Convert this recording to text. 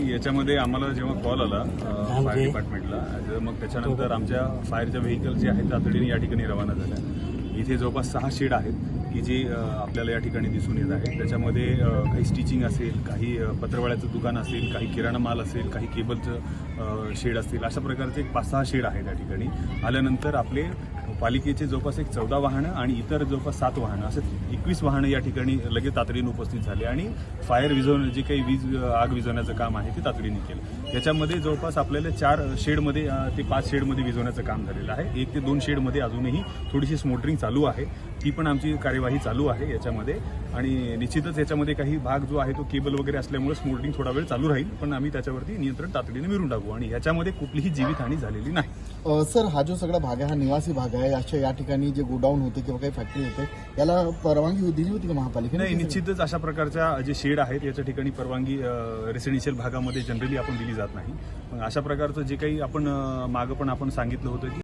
याच्यामध्ये आम्हाला जेव्हा कॉल आला फायर डिपार्टमेंटला तर मग त्याच्यानंतर आमच्या फायरच्या व्हेकल जे आहेत तातडीने या ठिकाणी रवाना झाल्या. इथे जवळपास सहा शेड आहेत की जे आपल्याला या ठिकाणी दिसून येत आहेत. त्याच्यामध्ये काही स्टिचिंग असेल काही पत्रवाळ्याचं दुकान असेल काही किराणा माल असेल काही केबलचं शेड असतील अशा प्रकारचे एक पाच सहा शेड आहेत या ठिकाणी. आल्यानंतर आपले पालिकेचे जवळपास एक चौदा वाहनं आणि इतर जवळपास सात वाहनं असे एकवीस वाहनं या ठिकाणी लगेच तातडीने उपस्थित झाले आणि फायर विझवणं जे काही वीज आग विझवण्याचं काम आहे ते तातडीने केलं. याच्यामध्ये जवळपास आपल्याला चार शेडमध्ये ते पाच शेडमध्ये विझवण्याचं काम झालेलं आहे. एक ते दोन शेडमध्ये अजूनही थोडीशी स्मोटरिंग चालू आहे. ती पण आमची कार्यवाही चालू आहे याच्यामध्ये. आणि निश्चितच याच्यामध्ये काही भाग जो आहे तो केबल वगैरे असल्यामुळे स्मोटरिंग थोडा वेळ चालू राहील पण आम्ही त्याच्यावरती नियंत्रण तातडीने मिळून टाकू. आणि ह्याच्यामध्ये कुठलीही जीवितहानी झालेली नाही. सर हा जो सगळा भाग आहे हा निवासी भाग आहे अशा या ठिकाणी जे गोडाऊन होते किंवा काही फॅक्टरी होते याला परवानगी दिली होती का महापालिकेने? नाही निश्चितच अशा प्रकारच्या जे शेड आहेत याच्या ठिकाणी परवानगी रेसिडेन्शियल भागामध्ये जनरली आपण दिली जात नाही. मग अशा प्रकारचं जे काही आपण मागं पण आपण सांगितलं होतं की